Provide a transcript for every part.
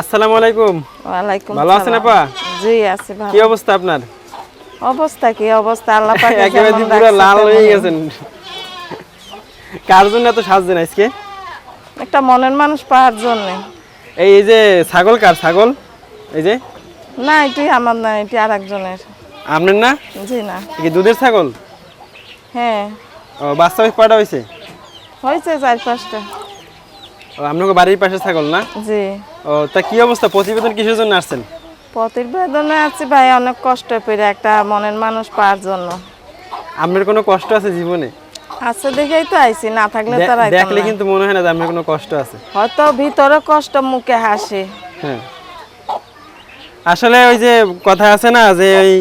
আসসালামু আলাইকুম। ওয়ালাইকুম ভালো আছেন। আপা? জি আছি ভালো। কি অবস্থা আপনার? অবস্থা কি অবস্থা? আল্লাহ পাক একেবারে পুরো লাল হয়ে গেছেন। কার জন্য এত সাজছেন আজকে? একটা মনের মানুষ পাওয়ার জন্য। এই যে ছাগল কার? ছাগল? এই যে? না এটি আমার না এটি আর একজনের আপনার না? জি না। কি দুধের ছাগল? হ্যাঁ। ও বাচ্চা কয়টা হয়েছে? হয়েছে চার পাঁচটা। ও আপনাকে বাড়ির পাশে ছাগল না? জি। ও তা কি অবস্থা? প্রতিবেদন কিসের জন্য আসছেন? প্রতিবেদনে আছি ভাই অনেক কষ্ট পেরে একটা মনের মানুষ পাওয়ার জন্য। আপনার কোনো কষ্ট আছে জীবনে? আছে দেখেই তো আইছি না থাকলে তো আর দেখলে কিন্তু মনে হয় না যে আপনার কোনো কষ্ট আছে। হয়তো ভিতরে কষ্ট মুখে হাসি। হ্যাঁ। আসলে ওই যে কথা আছে না যে ওই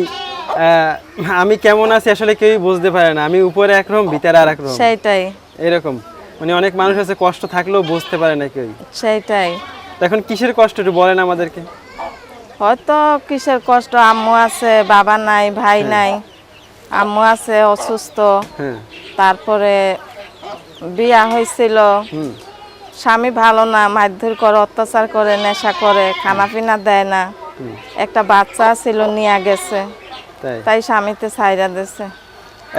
আমি কেমন আছি আসলে কেউই বুঝতে পারে না। আমি উপরে একরকম ভিতরে আর একরকম সেইটাই। এরকম। মানে অনেক মানুষ আছে কষ্ট থাকলেও বুঝতে পারে না কেউ সেইটাই। এখন কিসের কষ্ট একটু বলেন আমাদেরকে? হয়তো কিসের কষ্ট? আম্মু আছে বাবা নাই ভাই নাই। আম্মু আছে অসুস্থ। হ্যাঁ। তারপরে বিয়া হয়েছিল। স্বামী ভালো না মারধর করে অত্যাচার করে নেশা করে খানা পিনা দেয় না। একটা বাচ্চা ছিল নিয়ে গেছে। তাই? স্বামীতে ছাইরা দিছে।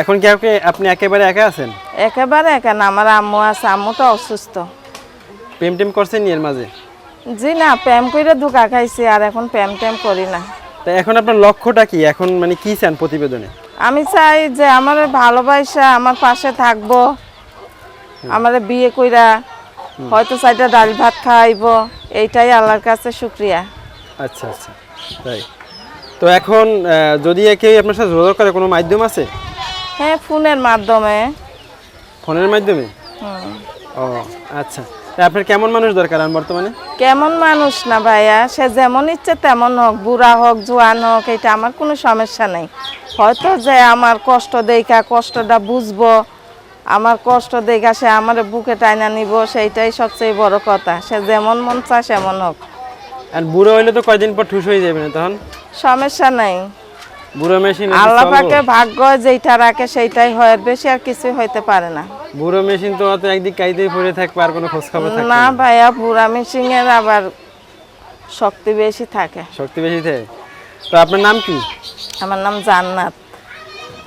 এখন কি আপনি আপনি একেবারে একা আছেন? একেবারে একা না আমার আম্মু আছে আম্মু তো অসুস্থ। প্রেম টেম করছেন এর মাঝে? জি না প্রেম করে ধোকা খাইছি আর এখন প্রেম টেম করি না। তা এখন আপনার লক্ষ্যটা কি? এখন মানে কি চান প্রতিবেদনে? আমি চাই যে আমার ভালোবাসা আমার পাশে থাকব আমার বিয়ে কইরা হয়তো চাইটা ডাল ভাত খাইব এইটাই আল্লাহর কাছে শুক্রিয়া। আচ্ছা আচ্ছা তাই। তো এখন আহ, যদি কেউ আপনার সাথে যোগাযোগ করে কোনো মাধ্যম আছে? হ্যাঁ ফোনের মাধ্যমে। ফোনের মাধ্যমে। ও আচ্ছা। আপনার কেমন মানুষ দরকার বর্তমানে? কেমন মানুষ না ভাইয়া? সে যেমন ইচ্ছে তেমন হোক বুড়া হোক জোয়ান হোক এটা আমার কোনো সমস্যা নেই। হয়তো যে আমার কষ্ট দেখা কষ্টটা বুঝব আমার কষ্ট দেখা সে আমার বুকে টাইনা নিব সেইটাই সবচেয়ে বড় কথা। সে যেমন মন চায় সেমন হোক। আর বুড়ো হইলে তো কয়দিন পর ঠুস হয়ে যাবে না তখন? সমস্যা নেই। বুড়ো মেশিন আল্লাহ পাকে ভাগ্য যেইটা রাখে সেইটাই হয় এর বেশি আর কিছুই হইতে পারে না। বুড়ো মেশিন তো অত একদিক কাইতেই পড়ে থাকবে আর কোনো খোঁজ খবর থাকবে না ভাইয়া বুড়া মিশিং এর আবার শক্তি বেশি থাকে। শক্তি বেশি থাকে। তো আপনার নাম কি? আমার নাম জান্নাত।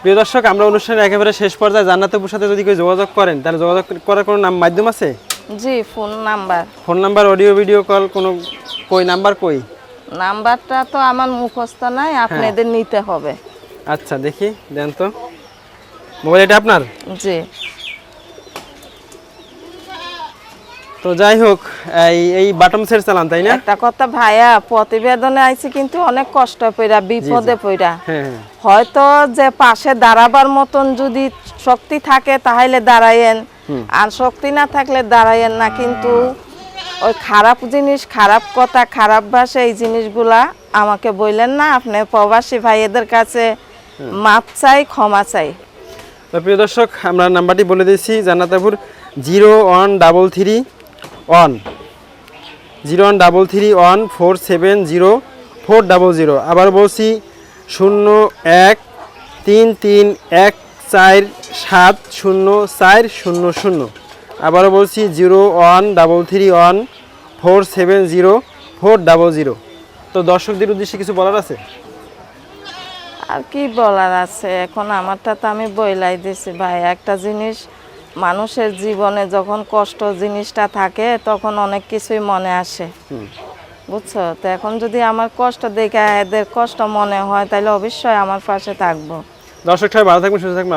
প্রিয় দর্শক আমরা অনুষ্ঠানের একেবারে শেষ পর্যায়ে জান্নাতপুর সাথে যদি কেউ যোগাযোগ করেন তাহলে যোগাযোগ করার কোনো নাম মাধ্যম আছে? জি phone number. Phone number audio video call কোনো কই নাম্বার কই? নাম্বারটা তো আমার মুখস্থ নাই আপনাদের নিতে হবে। আচ্ছা দেখি দেন তো। মোবাইল এটা আপনার? জি। তো যাই হোক এই এই বাটম সেট চালান তাই না? একটা কথা ভাইয়া প্রতিবেদনে আইছি কিন্তু অনেক কষ্ট পইরা বিপদে পইরা। হ্যাঁ হ্যাঁ। হয়তো যে পাশে দাঁড়াবার মতন যদি শক্তি থাকে তাহলে দাঁড়ায়েন। আর শক্তি না থাকলে দাঁড়ায়েন না কিন্তু ওই খারাপ জিনিস খারাপ কথা খারাপ ভাষা এই জিনিসগুলা আমাকে বললেন না আপনি প্রবাসী ভাইয়েদের কাছে মাপ চাই ক্ষমা চাই। প্রিয় দর্শক আমরা নাম্বারটি বলে দিয়েছি Jannatapur zero one double three one. Zero one double three one four seven zero four double zero. আবার বলছি শূন্য এক তিন তিন এক চার সাত শূন্য চার শূন্য শূন্য। আবারও বলছি zero one double three one four seven zero four double zero. তো দর্শকদের উদ্দেশ্যে কিছু বলার আছে? আর কি বলার আছে? এখন আমারটা তো আমি বইলাই দিছি ভাই। একটা জিনিস মানুষের জীবনে যখন কষ্ট জিনিসটা থাকে তখন অনেক কিছুই মনে আসে। বুঝছ? তো এখন যদি আমার কষ্ট দেখে এদের কষ্ট মনে হয় তাহলে অবশ্যই আমার পাশে থাকব। দর্শক সবাই ভালো থাকবেন সুস্থ থাকবেন।